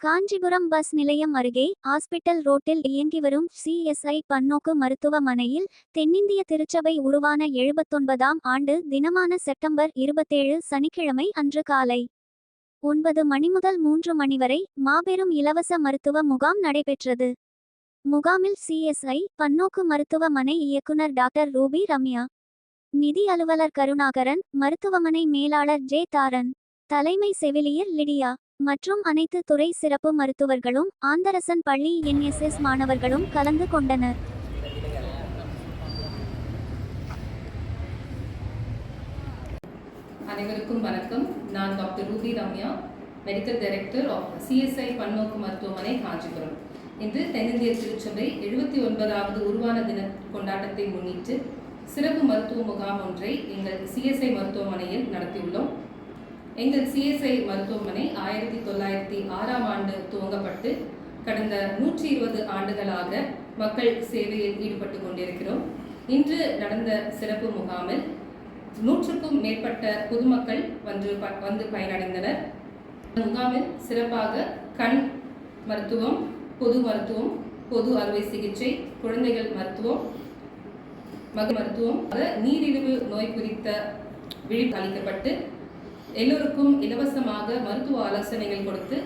Kanchipuram bus நிலையம் அருகே hospital ரோட்டில் இயங்கி வரும் சிஎஸ்ஐ பன்னோக்கு மருத்துவமனையில் தென்னிந்திய திருச்சபை உருவான எழுபத்தொன்பதாம் ஆண்டு தினமான செப்டம்பர் இருபத்தேழு சனிக்கிழமை அன்று காலை ஒன்பது மணி முதல் மூன்று மணி வரை மாபெரும் இலவச மருத்துவ முகாம் நடைபெற்றது. முகாமில் சிஎஸ்ஐ பன்னோக்கு மருத்துவமனை இயக்குனர் டாக்டர் ரூபி ரம்யா நிதி அலுவலர் கருணாகரன் மருத்துவமனை மேலாளர் ஜே தாரன் தலைமை செவிலியர் லிடியா மற்றும் அனைத்து துறை சிறப்பு மருத்துவர்களும் ஆந்தரசன் பள்ளி என்எஸ்எஸ் மாணவர்களும் கலந்து கொண்டனர். அனைவருக்கும் வணக்கம். நான் doctor Ruby Ramya medical director of CSI பன்னோக்கு மருத்துவமனை காஞ்சிபுரம். இன்று தென்னிந்திய திருச்சபை எழுபத்தி ஒன்பதாவது உருவான தின கொண்டாட்டத்தை முன்னிட்டு சிறப்பு மருத்துவ முகாம் ஒன்றை எங்கள் சிஎஸ்ஐ மருத்துவமனையில் நடத்தியுள்ளோம். எங்கள் சிஎஸ்ஐ மருத்துவமனை ஆயிரத்தி தொள்ளாயிரத்தி ஆறாம் ஆண்டு துவங்கப்பட்டு கடந்த நூற்றி இருபது ஆண்டுகளாக மக்கள் சேவையில் ஈடுபட்டு கொண்டிருக்கிறோம். இன்று நடந்த சிறப்பு முகாமில் நூற்றுக்கும் மேற்பட்ட பொதுமக்கள் வந்து ப- வந்து பயனடைந்தனர். முகாமில் சிறப்பாக கண் மருத்துவம் பொது மருத்துவம் பொது அறுவை சிகிச்சை குழந்தைகள் மருத்துவம் மக மருத்துவம் நீரிழிவு நோய் குறித்த விழிப்பு அளிக்கப்பட்டு எல்லோருக்கும் இலவசமாக மருத்துவ ஆலோசனைகள் கொடுத்து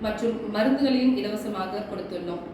மற்றும் மருந்துகளையும் இலவசமாக கொடுத்துள்ளோம்.